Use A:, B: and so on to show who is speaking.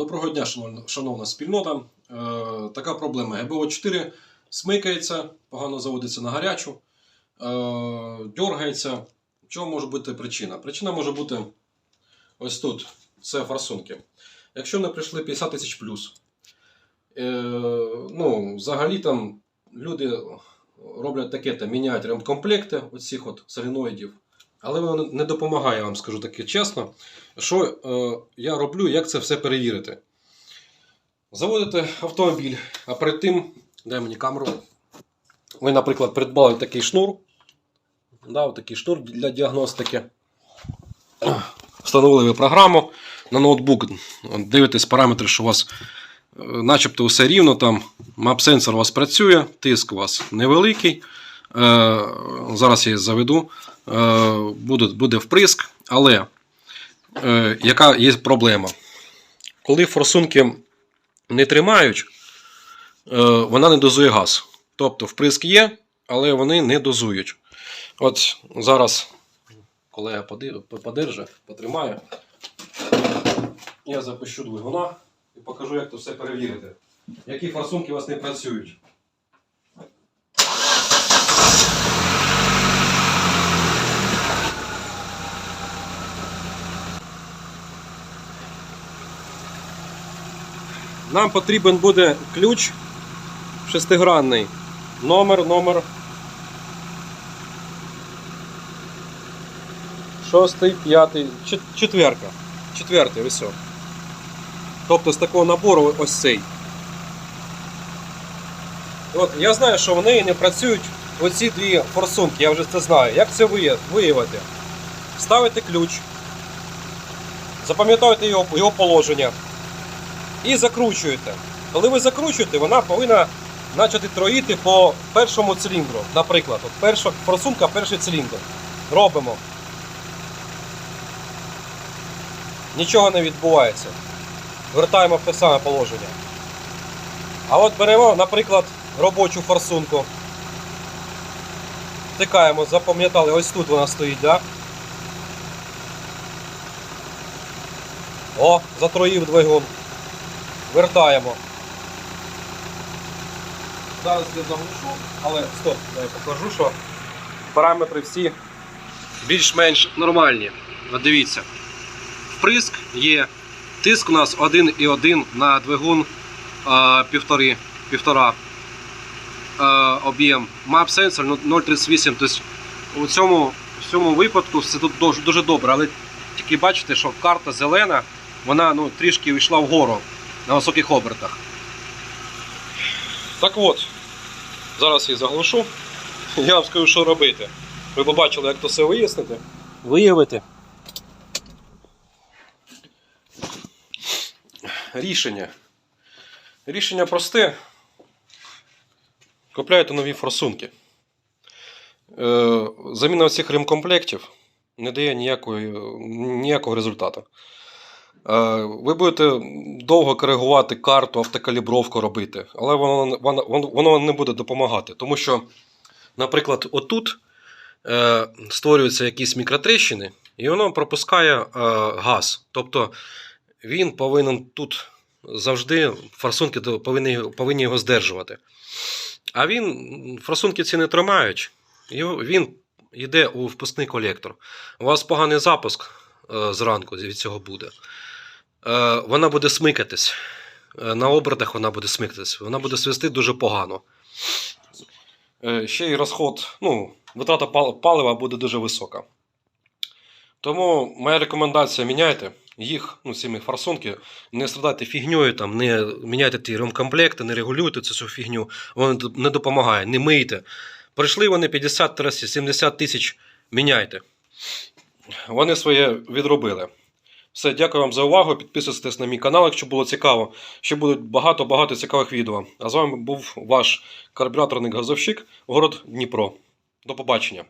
A: Доброго дня, шановна- спільнота. Е, така проблема. ГБО4 смикається, погано заводиться на гарячу, е, дергається. Чого може бути причина? Причина може бути ось тут. Це форсунки. Якщо не прийшли 50 тисяч плюс, е, ну, взагалі там люди роблять таке, міняють ремкомплекти оцих от соліноїдів. Але воно не допомагає, я вам скажу таке чесно. Що е, я роблю, як це все перевірити? Заводите автомобіль, а перед тим, дай мені камеру. Ви, наприклад, придбали такий шнур. Да, такий шнур для діагностики. Встановили ви програму на ноутбук. Дивитесь параметри, що у вас е, начебто все рівно. Там мап-сенсор у вас працює, тиск у вас невеликий. Е, зараз я заведу. Е, буде, буде вприск, але е, яка є проблема? Коли форсунки не тримають, е, вона не дозує газ. Тобто вприск є, але вони не дозують. От зараз колега подержи, потримає. Я запущу двигуна і покажу, як це все перевірити. Які форсунки у вас не працюють. Нам потрібен буде ключ шестигранний. Номер, номер. Шостий, п'ятий, четверка. Четвертий, ось. Тобто з такого набору ось цей. От, я знаю, що в неї не працюють оці дві форсунки, я вже це знаю. Як це виявити? Ставите ключ, запам'ятайте його, його положення і закручуєте. Коли ви закручуєте, вона повинна почати троїти по першому циліндру. Наприклад, от перша форсунка, перший циліндр. Робимо. Нічого не відбувається. Вертаємо в те саме положення. А от беремо, наприклад, робочу форсунку. Втикаємо, запам'ятали, ось тут вона стоїть, да? О, затроїв двигун. Вертаємо. Зараз я заглушу, але стоп, я покажу, що параметри всі більш-менш нормальні. Дивіться. Вприск є. Тиск у нас 1,1 на двигун а, півтори, півтора а, об'єм. Map сенсор 0,38. Тобто у цьому, в цьому випадку все тут дуже, дуже добре, але тільки бачите, що карта зелена, вона ну, трішки йшла вгору на високих обертах. Так от, зараз її заглушу. Я вам скажу, що робити. Ви побачили, як то все вияснити. Виявити. Рішення. Рішення просте. Купляєте нові форсунки. Е, заміна цих ремкомплектів не дає ніякої, ніякого результату. Е, Ви будете довго коригувати карту, автокалібровку робити, але воно, воно, воно- не буде допомагати. Тому що, наприклад, отут е, створюються якісь мікротрещини, і воно пропускає е, газ. Тобто він повинен тут завжди форсунки повинні, повинні його здержувати. А він форсунки ці не тримають, і він йде у впускний колектор. У вас поганий запуск зранку від цього буде. Е, вона буде смикатись. Е, На обертах вона буде смикатись. Вона буде свисти дуже погано. Е, Ще й розход, ну, витрата палива буде дуже висока. Тому моя рекомендація міняйте їх, ну, цими форсунки, не страдайте фігньою, там, не міняйте ті ремкомплекти, не регулюйте цю фігню, воно не допомагає, не мийте. Прийшли вони 50-70 тисяч, міняйте. Вони своє відробили. Все, дякую вам за увагу. Підписуйтесь на мій канал, якщо було цікаво. Ще будуть багато-багато цікавих відео. А з вами був ваш карбюраторний газовщик, город Дніпро. До побачення.